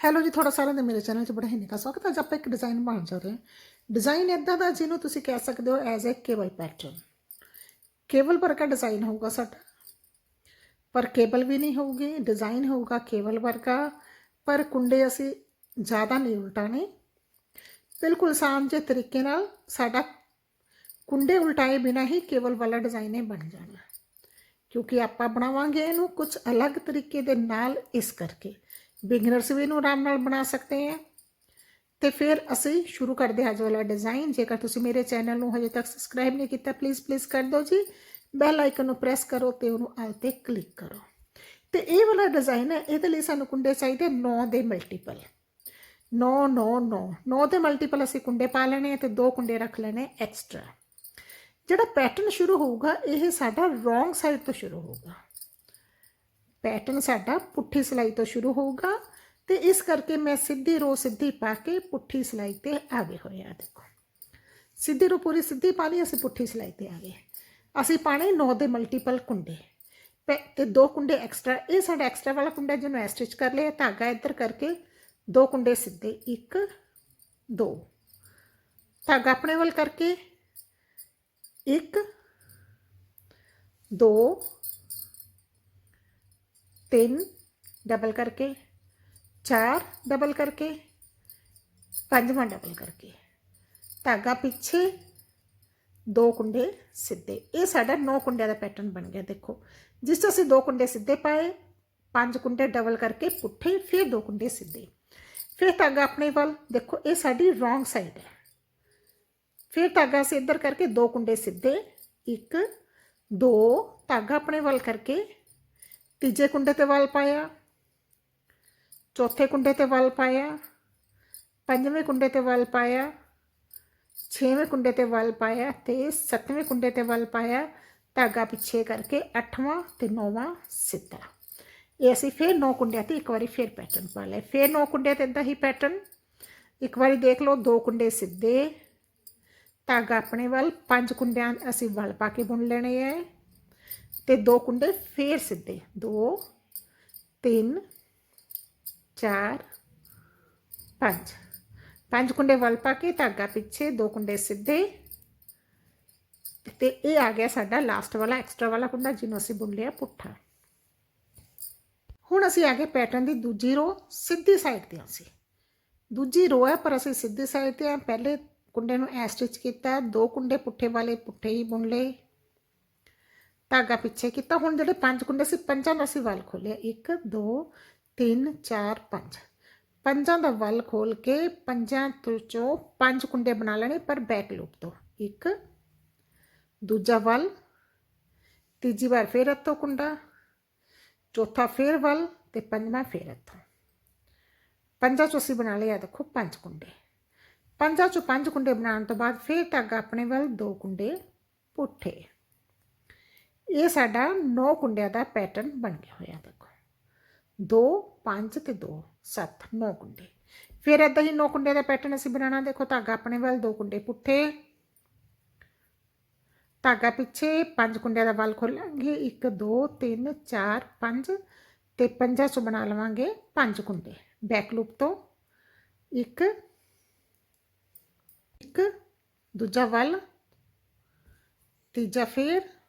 Hello ਜੀ ਤੁਹਾਡਾ ਸਾਰਿਆਂ ਦਾ ਮੇਰੇ ਚੈਨਲ 'ਚ ਬੜਾ ਹੀ ਨਿੱਘਾ ਸਵਾਗਤ ਹੈ ਅੱਜ ਆਪਾਂ ਇੱਕ ਡਿਜ਼ਾਈਨ ਬਣਾਉਣ ਜਾ ਰਹੇ ਹਾਂ ਡਿਜ਼ਾਈਨ ਇਦਾਂ ਦਾ ਜਿਹਨੂੰ ਤੁਸੀਂ ਕਹਿ ਸਕਦੇ ਹੋ as a cable pattern cable ਵਰਗਾ ਡਿਜ਼ਾਈਨ ਹੋਊਗਾ ਸਾਡਾ ਪਰ ਕੇਬਲ ਵੀ ਨਹੀਂ ਹੋਊਗੀ ਡਿਜ਼ਾਈਨ ਹੋਊਗਾ ਕੇਬਲ ਵਰਗਾ ਪਰ ਕੁੰਡੇ ਅਸੀਂ ਜ਼ਿਆਦਾ ਨਹੀਂ ਉਲਟਾਣੇ ਬਿਲਕੁਲ ਆਸਾਨ ਜਿਹੇ ਤਰੀਕੇ ਨਾਲ ਸਾਡਾ ਕੁੰਡੇ ਉਲਟਾਏ ਬਿਨਾ ਹੀ ਕੇਬਲ ਵਾਲਾ ਡਿਜ਼ਾਈਨ ਇਹ ਬਣ ਜਾਣਾ ਕਿਉਂਕਿ ਆਪਾਂ ਬਣਾਵਾਂਗੇ ਇਹਨੂੰ ਕੁਝ ਅਲੱਗ ਤਰੀਕੇ ਦੇ ਨਾਲ ਇਸ ਕਰਕੇ ਬਿਗਨਰਸ ਵੀ ਇਹਨੂੰ ਆਰਾਮ ਨਾਲ ਬਣਾ ਸਕਦੇ ਹੈ ਤੇ ਫਿਰ ਅਸੀਂ ਸ਼ੁਰੂ ਕਰਦੇ ਹਾਂ ਅੱਜ ਵਾਲਾ ਡਿਜ਼ਾਈਨ ਜੇਕਰ ਤੁਸੀਂ ਮੇਰੇ ਚੈਨਲ ਨੂੰ ਹਜੇ ਤੱਕ ਸਬਸਕ੍ਰਾਈਬ ਨਹੀਂ ਕੀਤਾ ਪਲੀਜ਼ ਪਲੀਜ਼ ਕਰ ਦਿਓ ਜੀ। ਬੈਲ ਆਈਕਨ ਨੂੰ ਪ੍ਰੈਸ ਕਰੋ ਤੇ ਉਹਨੂੰ ਆਲ ਤੇ ਕਲਿੱਕ ਕਰੋ। ਤੇ ਇਹ ਵਾਲਾ ਡਿਜ਼ਾਈਨ ਹੈ, ਇਹਦੇ ਲਈ ਸਾਨੂੰ ਕੁੰਡੇ ਚਾਹੀਦੇ 9 ਦੇ ਮਲਟੀਪਲ 9 9 9 9 ਦੇ ਮਲਟੀਪਲ ਅਸੀਂ ਕੁੰਡੇ ਪਾ ਲੈਣੇ ਆ ਤੇ ਦੋ ਕੁੰਡੇ ਰੱਖ ਲੈਣੇ ਐਕਸਟਰਾ ਜਿਹੜਾ ਪੈਟਰਨ ਸ਼ੁਰੂ ਹੋਊਗਾ, ਇਹ ਸਾਡਾ ਰੋਂਗ ਸਾਈਡ ਤੋਂ ਸ਼ੁਰੂ ਹੋਊਗਾ। ਪੈਟਰਨ ਸਾਡਾ ਪੁੱਠੀ ਸਿਲਾਈ ਤੋਂ ਸ਼ੁਰੂ ਹੋਊਗਾ ਤੇ ਇਸ ਕਰਕੇ ਮੈਂ ਸਿੱਧੀ ਰੋ ਸਿੱਧੀ ਪਾ ਕੇ ਪੁੱਠੀ ਸਿਲਾਈ ਤੇ ਆ ਗਏ ਹੋਏ ਆ ਦੇਖੋ। ਸਿੱਧੀ ਰੋ ਪੂਰੀ ਸਿੱਧੀ ਪਾ ਲਈ, ਅਸੀਂ ਪੁੱਠੀ ਸਿਲਾਈ ਤੇ ਆ ਗਏ। ਅਸੀਂ ਪਾਣੇ 9 ਦੇ ਮਲਟੀਪਲ ਕੁੰਡੇ। ਪੈ- ਤੇ ਦੋ ਕੁੰਡੇ ਐਕਸਟਰਾ ਇਹ ਸਾਡਾ ਐਕਸਟਰਾ ਵਾਲਾ ਕੁੰਡਾ ਜਿਹਨੂੰ ਸਟਿਚ ਕਰ ਲਿਆ, ਧਾਗਾ ਇੱਧਰ ਕਰਕੇ ਦੋ ਕੁੰਡੇ ਸਿੱਧੇ 1 2 ਧਾਗਾ ਆਪਣੇ ਵੱਲ ਕਰਕੇ 1 2 ਤਿੰਨ ਡਬਲ ਕਰਕੇ, ਚਾਰ ਡਬਲ ਕਰਕੇ, ਪੰਜਵਾਂ ਡਬਲ ਕਰਕੇ। ਧਾਗਾ ਪਿੱਛੇ ਦੋ ਕੁੰਡੇ ਸਿੱਧੇ। ਇਹ ਸਾਡਾ ਨੌ ਕੁੰਡਿਆਂ ਦਾ ਪੈਟਰਨ ਬਣ ਗਿਆ, ਦੇਖੋ। ਜਿਸ ਤੋਂ ਅਸੀਂ ਦੋ ਕੁੰਡੇ ਸਿੱਧੇ ਪਾਏ, ਪੰਜ ਕੁੰਡੇ ਡਬਲ ਕਰਕੇ ਪੁੱਠੇ, ਫਿਰ ਦੋ ਕੁੰਡੇ ਸਿੱਧੇ। ਫਿਰ ਧਾਗਾ ਆਪਣੇ ਵੱਲ, ਦੇਖੋ, ਇਹ ਸਾਡੀ ਰੋਂਗ ਸਾਈਡ ਹੈ। ਫਿਰ ਧਾਗਾ ਅਸੀਂ ਇੱਧਰ ਕਰਕੇ ਦੋ ਕੁੰਡੇ ਸਿੱਧੇ, ਇੱਕ, ਦੋ, ਧਾਗਾ ਆਪਣੇ ਵੱਲ ਕਰਕੇ ਤੀਜੇ ਕੁੰਡੇ ਤੇ ਵੱਲ ਪਾਇਆ ਚੌਥੇ ਕੁੰਡੇ ਤੇ ਵੱਲ ਪਾਇਆ ਪੰਜਵੇਂ ਕੁੰਡੇ ਤੇ ਵੱਲ ਪਾਇਆ ਛੇਵੇਂ ਕੁੰਡੇ ਤੇ ਵੱਲ ਪਾਇਆ ਤੇ ਸੱਤਵੇਂ ਕੁੰਡੇ ਤੇ ਵੱਲ ਪਾਇਆ ਧਾਗਾ ਪਿੱਛੇ ਕਰਕੇ ਅੱਠਵਾਂ ਤੇ ਨੌਵਾਂ ਸਿੱਧਾ ਇਹ ਅਸੀਂ ਫਿਰ ਨੌ ਕੁੰਡਿਆਂ ਤੇ ਇੱਕ ਵਾਰੀ ਫਿਰ ਪੈਟਰਨ ਪਾ ਲਿਆ ਫਿਰ ਨੌ ਕੁੰਡਿਆਂ ਤੇ ਇਦਾਂ ਹੀ ਪੈਟਰਨ ਇੱਕ ਵਾਰੀ ਦੇਖ ਲਓ ਦੋ ਕੁੰਡੇ ਸਿੱਧੇ ਧਾਗਾ ਆਪਣੇ ਵੱਲ ਪੰਜ ਕੁੰਡਿਆਂ ਅਸੀਂ ਵੱਲ ਪਾ ਕੇ ਬੁਣ ਲੈਣੇ ਐ ਤੇ ਦੋ ਕੁੰਡੇ ਫੇਰ ਸਿੱਧੇ 2 3 4 5 ਪੰਜ। ਕੁੰਡੇ ਵੱਲ ਪਾ ਕੇ ਧਾਗਾ ਪਿੱਛੇ, ਦੋ ਕੁੰਡੇ ਸਿੱਧੇ। ਤੇ ਇਹ ਆ ਗਿਆ ਸਾਡਾ ਲਾਸਟ ਵਾਲਾ ਐਕਸਟਰਾ ਵਾਲਾ ਕੁੰਡਾ ਜਿਹਨੂੰ ਅਸੀਂ ਬੁਣ ਲਿਆ ਪੁੱਠਾ। ਹੁਣ ਅਸੀਂ ਆ ਗਏ ਪੈਟਰਨ ਦੀ ਦੂਜੀ ਰੋ ਸਿੱਧੀ ਸਾਈਡ ਤੇ ਅਸੀਂ। ਦੂਜੀ ਰੋ ਹੈ, ਪਰ ਅਸੀਂ ਸਿੱਧੀ ਸਾਈਡ ਤੇ ਆ। ਪਹਿਲੇ ਕੁੰਡੇ ਨੂੰ ਐ ਸਟਿਚ ਕੀਤਾ, ਦੋ ਕੁੰਡੇ ਪੁੱਠੇ ਵਾਲੇ ਪੁੱਠੇ ਹੀ ਬੁਣ ਲਏ। ਧਾਗਾ ਪਿੱਛੇ ਕੀਤਾ, ਹੁਣ ਜਿਹੜੇ ਪੰਜ ਕੁੰਡੇ ਸੀ, ਪੰਜਾਂ ਦਾ ਅਸੀਂ ਵੱਲ ਖੋਲਿਆ 1 2 3 4 5 ਪੰਜਾਂ ਦਾ ਵੱਲ ਖੋਲ ਕੇ ਪੰਜਾਂ ਤੋਂ ਚੋਂ ਪੰਜ ਕੁੰਡੇ ਬਣਾ ਲੈਣੇ ਪਰ ਬੈਕ ਲੂਪ ਤੋਂ। ਇੱਕ, ਦੂਜਾ ਵੱਲ, ਤੀਜੀ ਵਾਰ ਫੇਰ ਇੱਥੋਂ ਕੁੰਡਾ, ਚੌਥਾ ਫੇਰ ਵੱਲ ਤੇ ਪੰਜਵਾਂ ਫੇਰ ਇੱਥੋਂ ਪੰਜਾਂ ਚੋਂ ਅਸੀਂ ਬਣਾ ਲਿਆ ਦੇਖੋ, ਪੰਜ ਕੁੰਡੇ। ਪੰਜਾਂ ਚੋਂ ਪੰਜ ਕੁੰਡੇ ਬਣਾਉਣ ਤੋਂ ਬਾਅਦ ਫੇਰ ਧਾਗਾ ਆਪਣੇ ਵੱਲ, ਦੋ ਕੁੰਡੇ ਪੁੱਠੇ। ਇਹ ਸਾਡਾ 9 ਕੁੰਡਿਆਂ ਦਾ ਪੈਟਰਨ ਬਣ ਗਿਆ ਹੋਇਆ ਦੇਖੋ। 2 5 ਤੇ 2 7 9 ਕੁੰਡੇ। ਫਿਰ ਇਦਾਂ ਹੀ 9 ਕੁੰਡਿਆਂ ਦਾ ਪੈਟਰਨ ਅਸੀਂ ਬਣਾਉਣਾ। ਦੇਖੋ, ਧਾਗਾ ਆਪਣੇ ਵੱਲ, ਦੋ ਕੁੰਡੇ ਪੁੱਠੇ। ਧਾਗਾ ਪਿੱਛੇ, ਪੰਜ ਕੁੰਡਿਆਂ ਦਾ ਵੱਲ ਖੋਲਾਂਗੇ। 1 2 3 4 5 ਤੇ ਪੰਜਾਂ ਚੋਂ ਬਣਾ ਲਵਾਂਗੇ ਪੰਜ ਕੁੰਡੇ ਬੈਕ ਲੂਪ ਤੋਂ। ਇੱਕ ਇੱਕ, ਦੂਜਾ ਵੱਲ, ਤੀਜਾ ਫੇਰ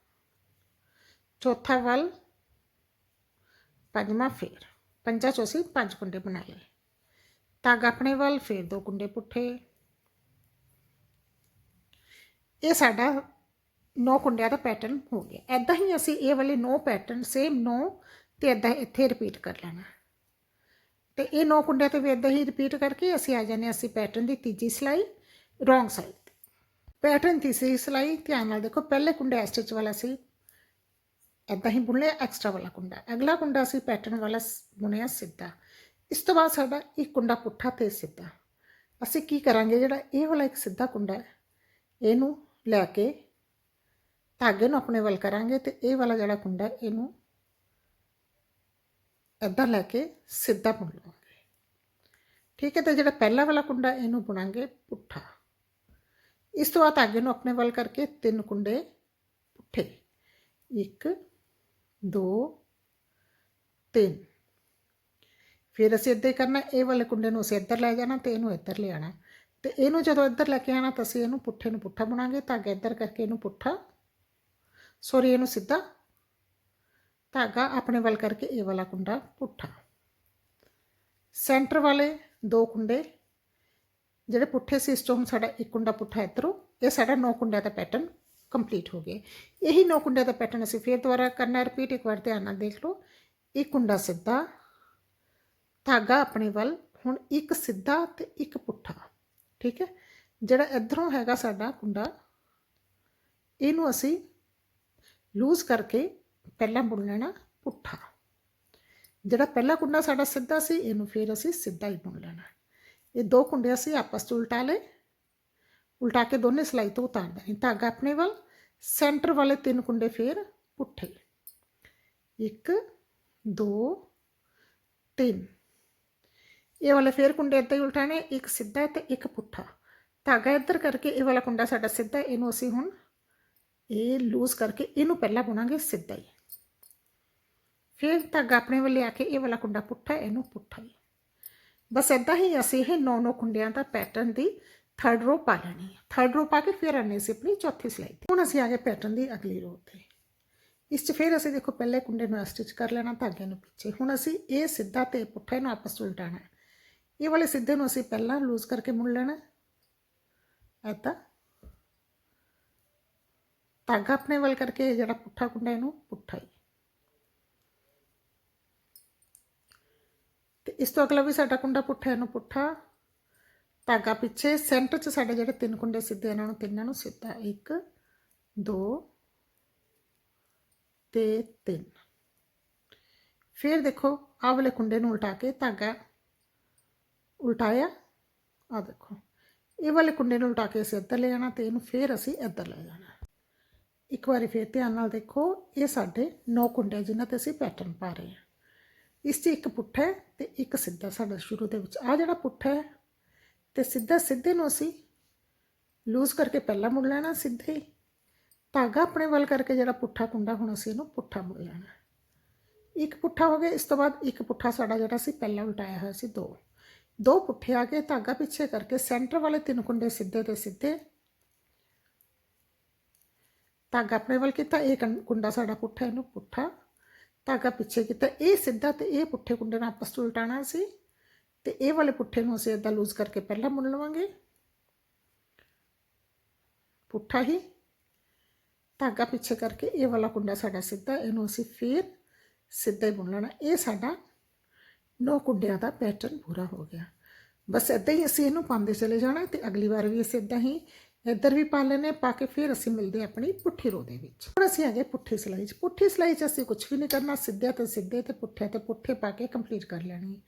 ਚੌਥਾ ਵੱਲ ਪੰਜਵਾਂ ਫੇਰ, ਪੰਜਾਂ ਚੋਂ ਅਸੀਂ ਪੰਜ ਕੁੰਡੇ ਬਣਾ ਲਏ। ਧਾਗਾ ਆਪਣੇ ਵੱਲ, ਫੇਰ ਦੋ ਕੁੰਡੇ ਪੁੱਠੇ। ਇਹ ਸਾਡਾ ਨੌ ਕੁੰਡਿਆਂ ਦਾ ਪੈਟਰਨ ਹੋ ਗਿਆ। ਐਦਾਂ ਹੀ ਅਸੀਂ ਇਹ ਵਾਲੇ ਨੌ ਪੈਟਰਨ ਸੇਮ ਨੌ ਤੇ ਐਦਾਂ ਇੱਥੇ ਰਿਪੀਟ ਕਰ ਲੈਣਾ। ਤੇ ਇਹ ਨੌ ਕੁੰਡਿਆਂ ਤੇ ਵੀ ਐਦਾਂ ਹੀ ਰਿਪੀਟ ਕਰਕੇ ਅਸੀਂ ਆ ਜਾਂਦੇ ਹਾਂ ਅਸੀਂ ਪੈਟਰਨ ਦੀ ਤੀਜੀ ਸਿਲਾਈ ਰੋਂਗ ਸਾਈਡ ਤੇ। ਪੈਟਰਨ ਤੀਸਰੀ ਸਿਲਾਈ, ਧਿਆਨ ਨਾਲ ਦੇਖੋ, ਪਹਿਲੇ ਕੁੰਡੇ ਸਟਿਚ ਵਾਲਾ ਸੀ। ਐਦਾਂ ਹੀ ਬੁਣ ਲਿਆ ਐਕਸਟਰਾ ਵਾਲਾ ਕੁੰਡਾ। ਅਗਲਾ ਕੁੰਡਾ ਅਸੀਂ ਪੈਟਰਨ ਵਾਲਾ ਸ- ਬੁਣਿਆ ਸਿੱਧਾ। ਇਸ ਤੋਂ ਬਾਅਦ ਸਾਡਾ ਇੱਕ ਕੁੰਡਾ ਪੁੱਠਾ ਤੇ ਸਿੱਧਾ। ਅਸੀਂ ਕੀ ਕਰਾਂਗੇ, ਜਿਹੜਾ ਇਹ ਵਾਲਾ ਇੱਕ ਸਿੱਧਾ ਕੁੰਡਾ ਹੈ, ਇਹਨੂੰ ਲੈ ਕੇ ਧਾਗੇ ਨੂੰ ਆਪਣੇ ਵੱਲ ਕਰਾਂਗੇ ਤੇ ਇਹ ਵਾਲਾ ਜਿਹੜਾ ਕੁੰਡਾ ਇਹਨੂੰ ਐਦਾਂ ਲੈ ਕੇ ਸਿੱਧਾ ਬੁਣ ਲਵਾਂਗੇ। ਠੀਕ ਹੈ, ਤੇ ਜਿਹੜਾ ਪਹਿਲਾ ਵਾਲਾ ਕੁੰਡਾ ਇਹਨੂੰ ਬੁਣਾਂਗੇ ਪੁੱਠਾ। ਇਸ ਤੋਂ ਬਾਅਦ ਧਾਗੇ ਨੂੰ ਆਪਣੇ ਵੱਲ ਕਰਕੇ ਤਿੰਨ ਕੁੰਡੇ ਪੁੱਠੇ। ਇੱਕ ਦੋ, ਤਿੰਨ। ਫਿਰ ਅਸੀਂ ਇੱਦਾਂ ਹੀ ਕਰਨਾ, ਇਹ ਵਾਲੇ ਕੁੰਡੇ ਨੂੰ ਅਸੀਂ ਇੱਧਰ ਲੈ ਜਾਣਾ ਤੇ ਇਹਨੂੰ ਇੱਧਰ ਲਿਆਣਾ ਤੇ ਇਹਨੂੰ ਜਦੋਂ ਇੱਧਰ ਲੈ ਕੇ ਆਣਾ ਤਾਂ ਅਸੀਂ ਇਹਨੂੰ ਪੁੱਠੇ ਨੂੰ ਪੁੱਠਾ ਬਣਾਵਾਂਗੇ ਧਾਗਾ ਇੱਧਰ ਕਰਕੇ ਇਹਨੂੰ ਪੁੱਠਾ। ਸੋਰੀ ਇਹਨੂੰ ਸਿੱਧਾ ਧਾਗਾ ਆਪਣੇ ਵੱਲ ਕਰਕੇ ਇਹ ਵਾਲਾ ਕੁੰਡਾ ਪੁੱਠਾ। ਸੈਂਟਰ ਵਾਲੇ ਦੋ ਕੁੰਡੇ, ਜਿਹੜੇ ਪੁੱਠੇ ਸੀ, ਇਸ ਚੋਂ ਹੁਣ ਸਾਡਾ ਇੱਕ ਕੁੰਡਾ ਪੁੱਠਾ ਇੱਧਰੋਂ, ਇਹ ਸਾਡਾ ਨੌ ਕੁੰਡਿਆਂ ਦਾ ਪੈਟਰਨ ਕੰਪਲੀਟ ਹੋ ਗਏ। ਇਹੀ ਨੌ ਕੁੰਡਿਆਂ ਦਾ ਪੈਟਰਨ ਅਸੀਂ ਫੇਰ ਦੁਬਾਰਾ ਕਰਨਾ ਰਿਪੀਟ ਇੱਕ ਵਾਰ ਧਿਆਨ ਨਾਲ ਦੇਖ ਲਓ। ਇਹ ਕੁੰਡਾ ਸਿੱਧਾ, ਧਾਗਾ ਆਪਣੇ ਵੱਲ, ਹੁਣ ਇੱਕ ਸਿੱਧਾ ਤੇ ਇੱਕ ਪੁੱਠਾ। ਠੀਕ ਹੈ? ਜਿਹੜਾ ਇਧਰੋਂ ਹੈਗਾ ਸਾਡਾ ਕੁੰਡਾ, ਇਹਨੂੰ ਅਸੀਂ ਲੂਜ਼ ਕਰਕੇ ਪਹਿਲਾਂ ਬੁਣ ਲੈਣਾ ਪੁੱਠਾ। ਜਿਹੜਾ ਪਹਿਲਾ ਕੁੰਡਾ ਸਾਡਾ ਸਿੱਧਾ ਸੀ, ਇਹਨੂੰ ਫਿਰ ਅਸੀਂ ਸਿੱਧਾ ਹੀ ਬੁਣ ਲੈਣਾ। ਇਹ ਦੋ ਕੁੰਡੇ ਅਸੀਂ ਆਪਸ 'ਚ ਉਲਟਾ ਲਏ। ਉਲਟਾ ਕੇ ਦੋਨੇ ਸਲਾਈ ਤੋਂ ਉਤਾਰ ਦੇਣੀ ਧਾਗਾ ਆਪਣੇ ਵੱਲ, ਸੈਂਟਰ ਵਾਲੇ ਤਿੰਨ ਕੁੰਡੇ ਫਿਰ ਪੁੱਠੇ। ਇੱਕ, ਦੋ, ਤਿੰਨ। ਇਹ ਵਾਲੇ ਫੇਰ ਕੁੰਡੇ ਇੱਦਾਂ ਹੀ ਉਲਟਾਣੇ ਇੱਕ ਸਿੱਧਾ ਤੇ ਇੱਕ ਪੁੱਠਾ। ਧਾਗਾ ਇੱਧਰ ਕਰਕੇ ਇਹ ਵਾਲਾ ਕੁੰਡਾ ਸਾਡਾ ਸਿੱਧਾ, ਇਹਨੂੰ ਅਸੀਂ ਹੁਣ ਇਹ ਲੂਜ਼ ਕਰਕੇ ਇਹਨੂੰ ਪਹਿਲਾਂ ਬੁਣਾਂਗੇ ਸਿੱਧਾ ਹੀ। ਫਿਰ ਧਾਗਾ ਆਪਣੇ ਵੱਲ ਲਿਆ ਕੇ ਇਹ ਵਾਲਾ ਕੁੰਡਾ ਪੁੱਠਾ, ਇਹਨੂੰ ਪੁੱਠਾ ਹੀ। ਬਸ ਇਦਾਂ ਹੀ ਅਸੀਂ ਇਹ ਨੌ ਨੌ ਕੁੰਡਿਆਂ ਦਾ ਪੈਟਰਨ ਦੀ ਥਰਡ ਰੋ ਪਾ ਲੈਣੀ ਹੈ। ਥਰਡ ਰੋ ਪਾ ਕੇ ਫਿਰ ਆਨੇ ਸੀ ਆਪਣੀ ਚੌਥੀ ਸਿਲਾਈ ਤੇ। ਹੁਣ ਅਸੀਂ ਆ ਗਏ ਪੈਟਰਨ ਦੀ ਅਗਲੀ ਰੋ ਤੇ। ਇਸ 'ਚ ਫਿਰ ਅਸੀਂ ਦੇਖੋ ਪਹਿਲੇ ਕੁੰਡੇ ਨੂੰ ਸਟਿਚ ਕਰ ਲੈਣਾ, ਧਾਗੇ ਨੂੰ ਪਿੱਛੇ। ਹੁਣ ਅਸੀਂ ਇਹ ਸਿੱਧਾ ਤੇ ਪੁੱਠੇ ਨੂੰ ਆਪਸ 'ਚ ਉਲਟਾਣਾ ਇਹ ਵਾਲੇ ਸਿੱਧੇ ਨੂੰ ਅਸੀਂ ਪਹਿਲਾਂ ਲੂਜ਼ ਕਰਕੇ ਮੁੜ ਲੈਣਾ ਐਤਾ ਧਾਗਾ ਆਪਣੇ ਵੱਲ ਕਰਕੇ ਜਿਹੜਾ ਪੁੱਠਾ ਕੁੰਡਾ ਇਹਨੂੰ ਪੁੱਠਾ ਹੀ। ਤੇ ਇਸ ਤੋਂ ਅਗਲਾ ਵੀ ਸਾਡਾ ਕੁੰਡਾ ਪੁੱਠਾ ਇਹਨੂੰ ਪੁੱਠਾ। ਧਾਗਾ ਪਿੱਛੇ ਸੈਂਟਰ 'ਚ ਸਾਡੇ ਜਿਹੜੇ ਤਿੰਨ ਕੁੰਡੇ ਸਿੱਧੇ, ਇਹਨਾਂ ਨੂੰ ਤਿੰਨਾਂ ਨੂੰ ਸਿੱਧਾ 1 2 ਤੇ 3 ਫਿਰ ਦੇਖੋ, ਆਹ ਵਾਲੇ ਕੁੰਡੇ ਨੂੰ ਉਲਟਾ ਕੇ ਧਾਗਾ ਉਲਟਾਇਆ। ਆ ਦੇਖੋ, ਇਹ ਵਾਲੇ ਕੁੰਡੇ ਨੂੰ ਉਲਟਾ ਕੇ ਅਸੀਂ ਇੱਧਰ ਲੈ ਜਾਣਾ ਤੇ ਇਹਨੂੰ ਫਿਰ ਅਸੀਂ ਇੱਧਰ ਲੈ ਜਾਣਾ। ਇੱਕ ਵਾਰੀ ਫਿਰ ਧਿਆਨ ਨਾਲ ਦੇਖੋ, ਇਹ ਸਾਡੇ ਨੌ ਕੁੰਡੇ ਜਿਨ੍ਹਾਂ ਤੇ ਅਸੀਂ ਪੈਟਰਨ ਪਾ ਰਹੇ ਹਾਂ। ਇਸ 'ਚ ਇੱਕ ਪੁੱਠਾ ਹੈ ਤੇ ਇੱਕ ਸਿੱਧਾ ਸਾਡਾ ਸ਼ੁਰੂ ਦੇ ਵਿੱਚ। ਆ ਜਿਹੜਾ ਪੁੱਠਾ ਹੈ ਤੇ ਸਿੱਧਾ ਸਿੱਧੇ ਨੂੰ ਅਸੀਂ ਲੂਜ਼ ਕਰਕੇ ਪਹਿਲਾਂ ਮੁੜ ਲੈਣਾ, ਸਿੱਧੇ ਹੀ। ਧਾਗਾ ਆਪਣੇ ਵੱਲ ਕਰਕੇ ਜਿਹੜਾ ਪੁੱਠਾ ਕੁੰਡਾ ਹੁਣ ਅਸੀਂ ਇਹਨੂੰ ਪੁੱਠਾ ਮੁੜ ਲੈਣਾ। ਇੱਕ ਪੁੱਠਾ ਹੋ ਗਿਆ, ਇਸ ਤੋਂ ਬਾਅਦ ਇੱਕ ਪੁੱਠਾ ਸਾਡਾ ਜਿਹੜਾ ਸੀ, ਪਹਿਲਾਂ ਉਲਟਾਇਆ ਹੋਇਆ ਸੀ, ਦੋ। ਦੋ ਪੁੱਠੇ ਆ ਕੇ ਧਾਗਾ ਪਿੱਛੇ ਕਰਕੇ ਸੈਂਟਰ ਵਾਲੇ ਤਿੰਨ ਕੁੰਡੇ ਸਿੱਧੇ ਤੇ ਸਿੱਧੇ। ਧਾਗਾ ਆਪਣੇ ਵੱਲ ਕੀਤਾ, ਇਹ ਕੰ- ਕੁੰਡਾ ਸਾਡਾ ਪੁੱਠਾ, ਇਹਨੂੰ ਪੁੱਠਾ। ਧਾਗਾ ਪਿੱਛੇ ਕੀਤਾ, ਇਹ ਸਿੱਧਾ ਤੇ ਇਹ ਪੁੱਠੇ ਕੁੰਡੇ ਨਾਲ ਆਪਸ 'ਚ ਉਲਟਾਣਾ ਸੀ। ਤੇ ਇਹ ਵਾਲੇ ਪੁੱਠੇ ਨੂੰ ਅਸੀਂ ਇਦਾਂ ਲੂਜ਼ ਕਰਕੇ ਪਹਿਲਾਂ ਮੁੜ ਲਵਾਂਗੇ। ਪੁੱਠਾ ਹੀ। ਧਾਗਾ ਪਿੱਛੇ ਕਰਕੇ ਇਹ ਵਾਲਾ ਕੁੰਡਾ ਸਾਡਾ ਸਿੱਧਾ, ਇਹਨੂੰ ਅਸੀਂ ਫਿਰ ਸਿੱਧਾ ਹੀ ਬੁਣ ਲੈਣਾ। ਇਹ ਸਾਡਾ ਨੌ ਕੁੰਡਿਆਂ ਦਾ ਪੈਟਰਨ ਪੂਰਾ ਹੋ ਗਿਆ। ਬਸ ਇਦਾਂ ਹੀ ਅਸੀਂ ਇਹਨੂੰ ਪਾਉਂਦੇ ਚਲੇ ਜਾਣਾ ਤੇ ਅਗਲੀ ਵਾਰ ਵੀ ਅਸੀਂ ਇਦਾਂ ਹੀ ਇੱਧਰ ਵੀ ਪਾ ਲੈਣੇ ਪਾ ਕੇ ਫਿਰ ਅਸੀਂ ਮਿਲਦੇ ਆਪਣੀ ਪੁੱਠੀ ਰੋ ਦੇ ਵਿੱਚ। ਹੁਣ ਅਸੀਂ ਆ ਗਏ ਪੁੱਠੀ ਸਿਲਾਈ 'ਚ। ਪੁੱਠੀ ਸਿਲਾਈ 'ਚ ਅਸੀਂ ਕੁਝ ਵੀ ਨਹੀਂ ਕਰਨਾ, ਸਿੱਧੇ ਤੇ ਸਿੱਧੇ ਤੇ ਪੁੱਠੇ ਤੇ ਪੁੱਠੇ ਪਾ ਕੇ ਕੰਪਲੀਟ ਕਰ ਲੈਣੀ। ਹੈ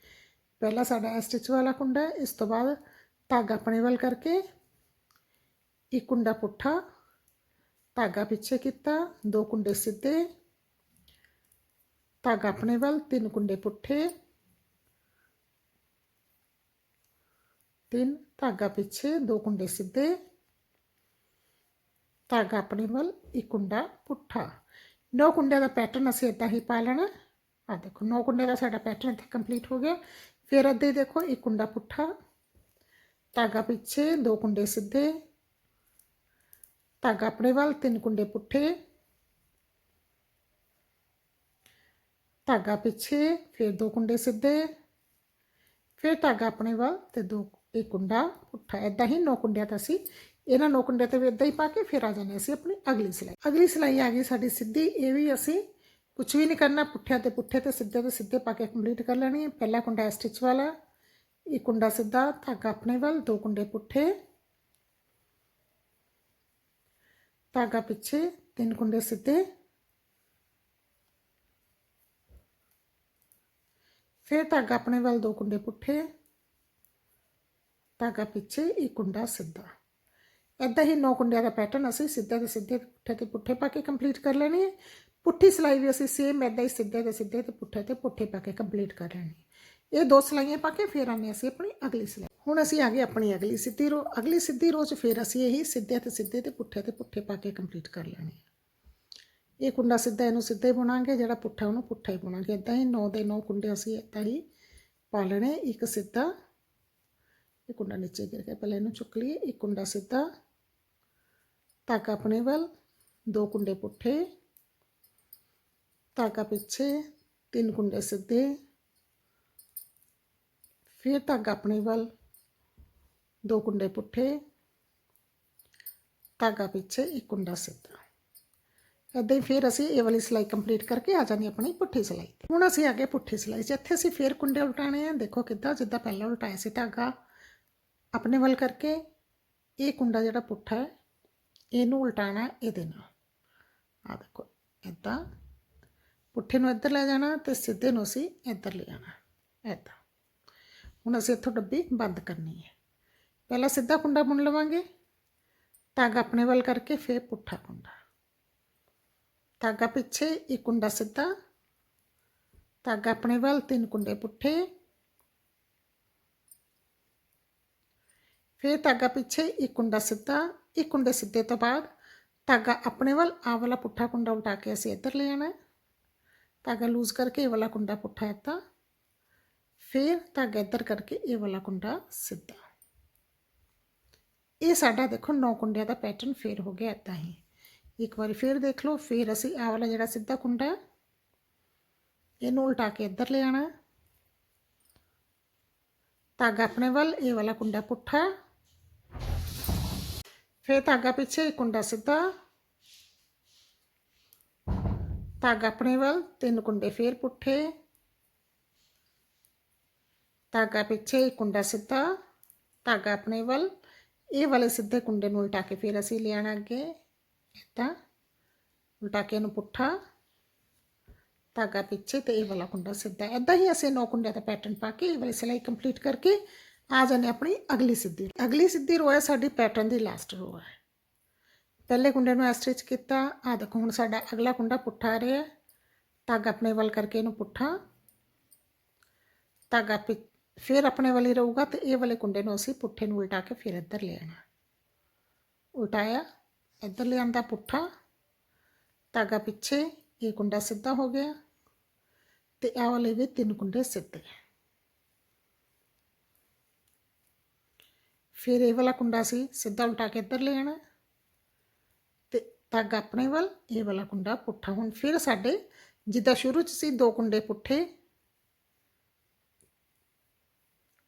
ਪਹਿਲਾਂ ਸਾਡਾ ਸਟਿਚ ਵਾਲਾ ਕੁੰਡਾ ਇਸ ਤੋਂ ਬਾਅਦ ਧਾਗਾ ਆਪਣੇ ਵੱਲ ਕਰਕੇ ਇੱਕ ਕੁੰਡਾ ਪੁੱਠਾ, ਧਾਗਾ ਪਿੱਛੇ ਕੀਤਾ, ਦੋ ਕੁੰਡੇ ਸਿੱਧੇ, ਧਾਗਾ ਆਪਣੇ ਵੱਲ, ਤਿੰਨ ਕੁੰਡੇ ਪੁੱਠੇ, ਤਿੰਨ ਧਾਗਾ ਪਿੱਛੇ, ਦੋ ਕੁੰਡੇ ਸਿੱਧੇ, ਧਾਗਾ ਆਪਣੇ ਵੱਲ, ਇੱਕ ਕੁੰਡਾ ਪੁੱਠਾ। ਨੌ ਕੁੰਡਿਆਂ ਦਾ ਪੈਟਰਨ ਅਸੀਂ ਇਦਾਂ ਹੀ ਪਾ ਲੈਣਾ। ਆ ਦੇਖੋ, ਨੌ ਕੁੰਡੇ ਦਾ ਸਾਡਾ ਪੈਟਰਨ ਇੱਥੇ ਕੰਪਲੀਟ ਹੋ ਗਿਆ। ਫਿਰ ਅੱਧੇ ਦੇਖੋ, ਇੱਕ ਕੁੰਡਾ ਪੁੱਠਾ, ਧਾਗਾ ਪਿੱਛੇ, ਦੋ ਕੁੰਡੇ ਸਿੱਧੇ, ਧਾਗਾ ਆਪਣੇ ਵੱਲ, ਤਿੰਨ ਕੁੰਡੇ ਪੁੱਠੇ, ਧਾਗਾ ਪਿੱਛੇ, ਫਿਰ ਦੋ ਕੁੰਡੇ ਸਿੱਧੇ, ਫਿਰ ਧਾਗਾ ਆਪਣੇ ਵੱਲ ਤੇ ਦੋ, ਇੱਕ ਕੁੰਡਾ ਪੁੱਠਾ। ਇਦਾਂ ਹੀ ਨੌ ਕੁੰਡਿਆਂ ਤਾਂ ਅਸੀਂ ਇਹਨਾਂ ਨੌ ਕੁੰਡਿਆਂ ਤੇ ਵੀ ਇਦਾਂ ਹੀ ਪਾ ਕੇ ਫਿਰ ਆ ਜਾਂਦੇ ਅਸੀਂ ਆਪਣੀ ਅਗਲੀ ਸਿਲਾਈ। ਅਗਲੀ ਸਿਲਾਈ ਆ ਗਈ ਸਾਡੀ ਸਿੱਧੀ, ਇਹ ਵੀ ਅਸੀਂ ਕੁਝ ਵੀ ਨਹੀਂ ਕਰਨਾ ਪੁੱਠਿਆਂ ਤੇ ਪੁੱਠੇ ਤੇ ਸਿੱਧੇ ਤੇ ਸਿੱਧੇ ਪਾ ਕੇ ਕੰਪਲੀਟ ਕਰ ਲੈਣੀ ਹੈ ਪਹਿਲਾ ਕੁੰਡਾ ਸਟਿਚ ਵਾਲਾ ਇੱਕ ਕੁੰਡਾ ਸਿੱਧਾ ਧਾਗਾ ਆਪਣੇ ਵੱਲ ਦੋ ਕੁੰਡੇ ਪੁੱਠੇ ਧਾਗਾ ਪਿੱਛੇ ਤਿੰਨ ਕੁੰਡੇ ਸਿੱਧੇ ਫਿਰ ਧਾਗਾ ਆਪਣੇ ਵੱਲ ਦੋ ਕੁੰਡੇ ਪੁੱਠੇ ਧਾਗਾ ਪਿੱਛੇ ਇੱਕ ਕੁੰਡਾ ਸਿੱਧਾ ਇਦਾਂ ਹੀ ਨੌ ਕੁੰਡਿਆਂ ਦਾ ਪੈਟਰਨ ਅਸੀਂ ਸਿੱਧੇ ਤੇ ਸਿੱਧੇ ਪੁੱਠੇ ਤੇ ਪੁੱਠੇ ਪਾ ਕੇ ਕੰਪਲੀਟ ਕਰ ਲੈਣੀ ਹੈ ਪੁੱਠੀ ਸਿਲਾਈ ਵੀ ਅਸੀਂ ਸੇਮ ਇਦਾਂ ਹੀ ਸਿੱਧੇ ਤੇ ਸਿੱਧੇ ਤੇ ਪੁੱਠੇ ਤੇ ਪੁੱਠੇ ਪਾ ਕੇ ਕੰਪਲੀਟ ਕਰ ਲੈਣੀ। ਇਹ ਦੋ ਸਿਲਾਈਆਂ ਪਾ ਕੇ ਫਿਰ ਆਨੇ ਅਸੀਂ ਆਪਣੀ ਅਗਲੀ ਸਿਲਾਈ। ਹੁਣ ਅਸੀਂ ਆ ਗਏ ਆਪਣੀ ਅਗਲੀ ਸਿੱਧੀ ਰੋ, ਅਗਲੀ ਸਿੱਧੀ ਰੋ 'ਚ ਫਿਰ ਅਸੀਂ ਇਹੀ ਸਿੱਧੇ ਤੇ ਸਿੱਧੇ ਤੇ ਪੁੱਠੇ ਤੇ ਪੁੱਠੇ ਪਾ ਕੇ ਕੰਪਲੀਟ ਕਰ ਲੈਣੀ ਇਹ ਕੁੰਡਾ ਸਿੱਧਾ ਇਹਨੂੰ ਸਿੱਧਾ ਹੀ ਬੁਣਾਂਗੇ, ਜਿਹੜਾ ਪੁੱਠਾ ਉਹਨੂੰ ਪੁੱਠਾ ਹੀ ਬੁਣਾਂਗੇ। ਇਦਾਂ ਹੀ ਨੌ ਦੇ ਨੌ ਕੁੰਡੇ ਅਸੀਂ ਇਦਾਂ ਹੀ ਪਾ ਲੈਣੇ, ਇੱਕ ਸਿੱਧਾ, ਇਹ ਕੁੰਡਾ ਨੀਚੇ ਗਿਰ ਗਿਆ, ਪਹਿਲਾਂ ਇਹਨੂੰ ਚੁੱਕ ਲਈਏ, ਇੱਕ ਕੁੰਡਾ ਸਿੱਧਾ, ਤੱਕ ਆਪਣੇ ਵੱਲ, ਦੋ ਕੁੰਡੇ ਪੁੱਠੇ ਧਾਗਾ ਪਿੱਛੇ ਤਿੰਨ ਕੁੰਡੇ ਸਿੱਧੇ। ਫਿਰ ਧਾਗਾ ਆਪਣੇ ਵੱਲ, ਦੋ ਕੁੰਡੇ ਪੁੱਠੇ। ਧਾਗਾ ਪਿੱਛੇ ਇੱਕ ਕੁੰਡਾ ਸਿੱਧਾ। ਏਦਾਂ ਹੀ ਫਿਰ ਅਸੀਂ ਇਹ ਵਾਲੀ ਸਿਲਾਈ ਕੰਪਲੀਟ ਕਰਕੇ ਆ ਜਾਂਦੀ ਆਪਣੀ ਪੁੱਠੀ ਸਿਲਾਈ ਤੇ। ਹੁਣ ਅਸੀਂ ਅੱਗੇ ਪੁੱਠੀ ਸਿਲਾਈ 'ਚ ਇੱਥੇ ਅਸੀਂ ਫਿਰ ਕੁੰਡੇ ਉਲਟਾਣੇ ਆ। ਦੇਖੋ ਕਿੱਦਾਂ, ਜਿੱਦਾਂ ਪਹਿਲਾਂ ਉਲਟਾਇਆ ਸੀ ਧਾਗਾ। ਆਪਣੇ ਵੱਲ ਕਰਕੇ ਇਹ ਕੁੰਡਾ ਜਿਹੜਾ ਪੁੱਠਾ ਹੈ, ਇਹਨੂੰ ਉਲਟਾਣਾ ਇਹਦੇ ਨਾਲ। ਆ ਦੇਖੋ ਇਦਾਂ ਪੁੱਠੇ ਨੂੰ ਇੱਧਰ ਲੈ ਜਾਣਾ ਤੇ ਸਿੱਧੇ ਨੂੰ ਅਸੀਂ ਇੱਧਰ ਲੈ ਜਾਣਾ। ਇਦਾਂ ਹੁਣ ਅਸੀਂ ਇੱਥੋਂ ਡੱਬੀ ਬੰਦ ਕਰਨੀ ਹੈ। ਪਹਿਲਾਂ ਸਿੱਧਾ ਕੁੰਡਾ ਬੁਣ ਲਵਾਂਗੇ। ਧਾਗਾ ਆਪਣੇ ਵੱਲ ਕਰਕੇ ਫਿਰ ਪੁੱਠਾ ਕੁੰਡਾ। ਧਾਗਾ ਪਿੱਛੇ, ਇੱਕ ਕੁੰਡਾ ਸਿੱਧਾ। ਧਾਗਾ ਆਪਣੇ ਵੱਲ, ਤਿੰਨ ਕੁੰਡੇ ਪੁੱਠੇ। ਫਿਰ ਧਾਗਾ ਪਿੱਛੇ, ਇੱਕ ਕੁੰਡਾ ਸਿੱਧਾ। ਇੱਕ ਕੁੰਡੇ ਸਿੱਧੇ ਤੋਂ ਬਾਅਦ ਧਾਗਾ ਆਪਣੇ ਵੱਲ, ਆਹ ਵਾਲਾ ਪੁੱਠਾ ਕੁੰਡਾ ਉਲਟਾ ਕੇ ਅਸੀਂ ਇੱਧਰ ਲੈ ਆਣਾ ਹੈ ਧਾਗਾ ਲੂਜ਼ ਕਰਕੇ ਇਹ ਵਾਲਾ ਕੁੰਡਾ ਪੁੱਠਾ ਇੱਦਾਂ ਫਿਰ ਧਾਗਾ ਇੱਧਰ ਕਰਕੇ ਇਹ ਵਾਲਾ ਕੁੰਡਾ ਸਿੱਧਾ। ਇਹ ਸਾਡਾ ਦੇਖੋ ਨੌ ਕੁੰਡਿਆਂ ਦਾ ਪੈਟਰਨ ਫੇਰ ਹੋ ਗਿਆ ਇੱਦਾਂ ਹੀ। ਇੱਕ ਵਾਰੀ ਫੇਰ ਦੇਖ ਲਓ, ਫਿਰ ਅਸੀਂ ਆਹ ਵਾਲਾ ਜਿਹੜਾ ਸਿੱਧਾ ਕੁੰਡਾ, ਇਹਨੂੰ ਉਲਟਾ ਕੇ ਇੱਧਰ ਲੈ ਆਣਾ ਧਾਗਾ ਆਪਣੇ ਵੱਲ, ਇਹ ਵਾਲਾ ਕੁੰਡਾ ਪੁੱਠਾ। ਫਿਰ ਧਾਗਾ ਪਿੱਛੇ ਇੱਕ ਕੁੰਡਾ ਸਿੱਧਾ। ਧਾਗਾ ਆਪਣੇ ਵੱਲ, ਤਿੰਨ ਕੁੰਡੇ ਫੇਰ ਪੁੱਠੇ। ਧਾਗਾ ਪਿੱਛੇ, ਇੱਕ ਕੁੰਡਾ ਸਿੱਧਾ। ਧਾਗਾ ਆਪਣੇ ਵੱਲ, ਇਹ ਵਾਲੇ ਸਿੱਧੇ ਕੁੰਡੇ ਨੂੰ ਉਲਟਾ ਕੇ ਫਿਰ ਅਸੀਂ ਲਿਆਣਾ ਅੱਗੇ। ਇਦਾਂ ਉਲਟਾ ਕੇ ਇਹਨੂੰ ਪੁੱਠਾ। ਧਾਗਾ ਪਿੱਛੇ ਤੇ ਇਹ ਵਾਲਾ ਕੁੰਡਾ ਸਿੱਧਾ। ਇਦਾਂ ਹੀ ਅਸੀਂ ਨੌ ਕੁੰਡਿਆਂ ਦਾ ਪੈਟਰਨ ਪਾ ਕੇ ਇਹ ਵਾਲੀ ਸਿਲਾਈ ਕੰਪਲੀਟ ਕਰਕੇ ਆ ਜਾਂਦੇ ਆਪਣੀ ਅਗਲੀ ਸਿੱਧੀ। ਅਗਲੀ ਸਿੱਧੀ ਰੋ ਹੈ, ਸਾਡੀ ਪੈਟਰਨ ਦੀ ਲਾਸਟ ਰੋ ਹੈ। ਪਹਿਲੇ ਕੁੰਡੇ ਨੂੰ ਸਟਿਚ ਕੀਤਾ। ਆ ਦੇਖੋ, ਹੁਣ ਸਾਡਾ ਅਗਲਾ ਕੁੰਡਾ ਪੁੱਠਾ ਆ ਰਿਹਾ ਹੈ। ਧਾਗਾ ਆਪਣੇ ਵੱਲ ਕਰਕੇ ਇਹਨੂੰ ਪੁੱਠਾ। ਧਾਗਾ ਪਿ- ਫਿਰ ਆਪਣੇ ਵੱਲ ਹੀ ਰਹੂਗਾ ਤੇ ਇਹ ਵਾਲੇ ਕੁੰਡੇ ਨੂੰ ਅਸੀਂ ਪੁੱਠੇ ਨੂੰ ਉਲਟਾ ਕੇ ਫਿਰ ਇੱਧਰ ਲੈ ਆਣਾ ਉਲਟਾਇਆ, ਇੱਧਰ ਲਿਆਂਦਾ ਪੁੱਠਾ। ਧਾਗਾ ਪਿੱਛੇ, ਇਹ ਕੁੰਡਾ ਸਿੱਧਾ ਹੋ ਗਿਆ ਤੇ ਇਹ ਵਾਲੇ ਵੀ ਤਿੰਨ ਕੁੰਡੇ ਸਿੱਧੇ ਫਿਰ ਇਹ ਵਾਲਾ ਕੁੰਡਾ ਸੀ ਸਿੱਧਾ ਉਲਟਾ ਕੇ ਇੱਧਰ ਲੈ ਆਣਾ ਧਾਗਾ ਆਪਣੇ ਵੱਲ, ਇਹ ਵਾਲਾ ਕੁੰਡਾ ਪੁੱਠਾ। ਹੁਣ ਫਿਰ ਸਾਡੇ, ਜਿੱਦਾਂ ਸ਼ੁਰੂ ਚ ਸੀ, ਦੋ ਕੁੰਡੇ ਪੁੱਠੇ।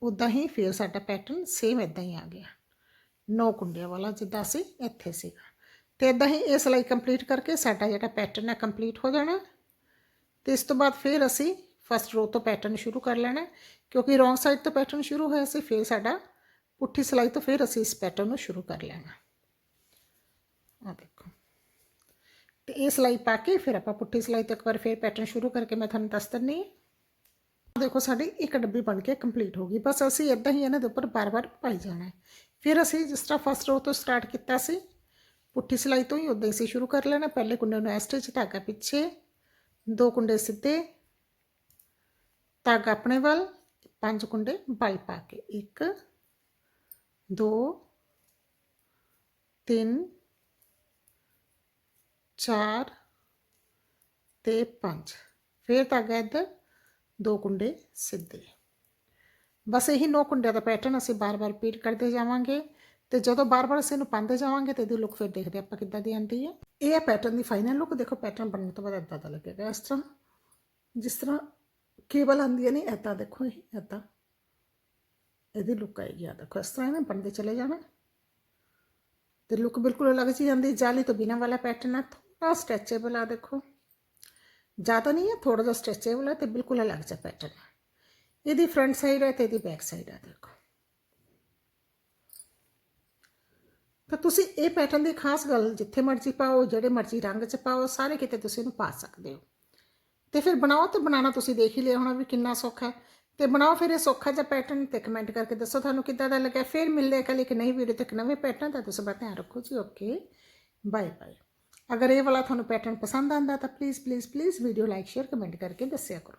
ਉਦਾਂ ਹੀ ਫਿਰ ਸਾਡਾ ਪੈਟਰਨ ਸੇਮ ਇਦਾਂ ਹੀ ਆ ਗਿਆ। ਨੌ ਕੁੰਡਿਆਂ ਵਾਲਾ ਜਿੱਦਾਂ ਸੀ, ਇੱਥੇ ਸੀਗਾ। ਤੇ ਇਦਾਂ ਹੀ ਇਹ ਸਿਲਾਈ ਕੰਪਲੀਟ ਕਰਕੇ ਸਾਡਾ ਜਿਹੜਾ ਪੈਟਰਨ ਹੈ ਕੰਪਲੀਟ ਹੋ ਜਾਣਾ। ਤੇ ਇਸ ਤੋਂ ਬਾਅਦ ਫਿਰ ਅਸੀਂ ਫਸਟ ਰੋ ਤੋਂ ਪੈਟਰਨ ਸ਼ੁਰੂ ਕਰ ਲੈਣਾ। ਕਿਉਂਕਿ ਰੋਂਗ ਸਾਈਡ ਤੋਂ ਪੈਟਰਨ ਸ਼ੁਰੂ ਹੋਇਆ ਸੀ, ਫਿਰ ਸਾਡਾ ਪੁੱਠੀ ਸਿਲਾਈ ਤੋਂ ਫਿਰ ਅਸੀਂ ਇਸ ਪੈਟਰਨ ਨੂੰ ਸ਼ੁਰੂ ਕਰ ਲੈਣਾ। ਆ ਦੇਖੋ। ਤੇ ਇਹ ਸਿਲਾਈ ਪਾ ਕੇ ਫਿਰ ਆਪਾਂ ਪੁੱਠੀ ਸਿਲਾਈ ਤੋਂ ਇੱਕ ਵਾਰ ਫਿਰ ਪੈਟਰਨ ਸ਼ੁਰੂ ਕਰਕੇ ਮੈਂ ਤੁਹਾਨੂੰ ਦੱਸ ਦਿੰਨੀ ਹਾਂ ਦੇਖੋ ਸਾਡੀ ਇੱਕ ਡੱਬੀ ਬਣ ਕੇ ਕੰਪਲੀਟ ਹੋ ਗਈ ਬਸ ਅਸੀਂ ਇਦਾਂ ਹੀ ਇਹਨਾਂ ਦੇ ਉੱਪਰ ਬਾਰ-ਬਾਰ ਪਾਈ ਜਾਣਾ ਹੈ ਫਿਰ ਅਸੀਂ ਜਿਸ ਤਰ੍ਹਾਂ ਫਸਟ ਰੋ ਤੋਂ ਸਟਾਰਟ ਕੀਤਾ ਸੀ ਪੁੱਠੀ ਸਿਲਾਈ ਤੋਂ ਹੀ ਉਦਾਂ ਹੀ ਅਸੀਂ ਸ਼ੁਰੂ ਕਰ ਲੈਣਾ ਪਹਿਲੇ ਕੁੰਡੇ ਨੂੰ ਐਸਟਿਚ ਧਾਗਾ ਪਿੱਛੇ ਦੋ ਕੁੰਡੇ ਸਿੱਧੇ ਧਾਗਾ ਆਪਣੇ ਵੱਲ ਪੰਜ ਕੁੰਡੇ ਬਲ ਪਾ ਕੇ 1 2 3 4 ਤੇ 5 ਫਿਰ ਧਾਗਾ ਇੱਧਰ, ਦੋ ਕੁੰਡੇ ਸਿੱਧੇ। ਬਸ ਇਹੀ ਨੌ ਕੁੰਡਿਆਂ ਦਾ ਪੈਟਰਨ ਅਸੀਂ ਬਾਰ-ਬਾਰ ਰਿਪੀਟ ਕਰਦੇ ਜਾਵਾਂਗੇ ਤੇ ਜਦੋਂ ਬਾਰ-ਬਾਰ ਅਸੀਂ ਇਹਨੂੰ ਪਾਉਂਦੇ ਜਾਵਾਂਗੇ ਤੇ ਇਹਦੀ ਲੁੱਕ ਫਿਰ ਦੇਖਦੇ ਆਪਾਂ ਕਿੱਦਾਂ ਦੀ ਆਉਂਦੀ ਹੈ ਇਹ ਹੈ ਪੈਟਰਨ ਦੀ ਫਾਈਨਲ ਲੁੱਕ ਦੇਖੋ ਪੈਟਰਨ ਬਣਨ ਤੋਂ ਬਾਅਦ ਇਦਾਂ ਦਾ ਲੱਗੇਗਾ। ਇਸ ਤਰ੍ਹਾਂ, ਜਿਸ ਤਰ੍ਹਾਂ ਕੇਬਲ ਆਉਂਦੀ ਹੈ ਨਹੀਂ ਇਦਾਂ ਦੇਖੋ ਇਹ ਇਦਾਂ ਇਹਦੀ ਲੁੱਕ ਆਏਗੀ ਆ ਦੇਖੋ, ਇਸ ਤਰ੍ਹਾਂ ਨਾ ਬਣਦੇ ਚਲੇ ਜਾਣਾ। ਤੇ ਲੁੱਕ ਬਿਲਕੁਲ ਅਲੱਗ ਜਿਹੀ ਜਾਂਦੀ ਜਾਲੀ ਤੋਂ ਬਿਨਾਂ ਵਾਲਾ ਪੈਟਰਨ ਹੈ ਥੋੜਾ ਸਟ੍ਰੈਚੇਬਲ ਆ ਦੇਖੋ। ਜ਼ਿਆਦਾ ਨਹੀਂ ਹੈ ਥੋੜਾ ਜਿਹਾ ਸਟ੍ਰੈਚੇਬਲ ਹੈ ਤੇ ਬਿਲਕੁਲ ਅਲੱਗ ਜਿਹਾ ਪੈਟਰਨ ਹੈ। ਇਹਦੀ ਫਰੰਟ ਸਾਈਡ ਹੈ ਤੇ ਇਹਦੀ ਬੈਕ ਸਾਈਡ ਹੈ ਦੇਖੋ। ਤਾਂ ਤੁਸੀਂ ਇਹ ਪੈਟਰਨ ਦੀ ਖਾਸ ਗੱਲ ਜਿੱਥੇ ਮਰਜ਼ੀ ਪਾਓ, ਜਿਹੜੇ ਮਰਜ਼ੀ ਰੰਗ 'ਚ ਪਾਓ, ਸਾਰੇ ਕਿਤੇ ਤੁਸੀਂ ਇਹਨੂੰ ਪਾ ਸਕਦੇ ਹੋ। ਤੇ ਫਿਰ ਬਣਾਓ ਤੇ ਬਣਾਉਣਾ ਤੁਸੀਂ ਦੇਖ ਹੀ ਲਿਆ ਹੋਣਾ ਵੀ ਕਿੰਨਾ ਸੌਖਾ ਹੈ। ਤੇ ਬਣਾਓ ਫਿਰ ਇਹ ਸੌਖਾ ਜਿਹਾ ਪੈਟਰਨ ਤੇ ਕਮੈਂਟ ਕਰਕੇ ਦੱਸੋ ਤੁਹਾਨੂੰ ਕਿੱਦਾਂ ਦਾ ਲੱਗਾ ਫਿਰ ਮਿਲਦੇ ਕੱਲ ਇੱਕ ਨਈ ਵੀਡੀਓ ਤੇ ਇੱਕ ਨਵੇਂ ਪੈਟਰਨ ਦਾ। ਤੁਸੀਂ ਬੜਾ ਧਿਆਨ ਰੱਖੋ ਜੀ ਓਕੇ ਬਾਏ ਬਾਏ ਅਗਰ ਇਹ ਵਾਲਾ ਤੁਹਾਨੂੰ ਪੈਟਰਨ ਪਸੰਦ ਆਂਦਾ ਤਾਂ please please please video like share comment ਕਰਕੇ ਦੱਸਿਆ ਕਰੋ।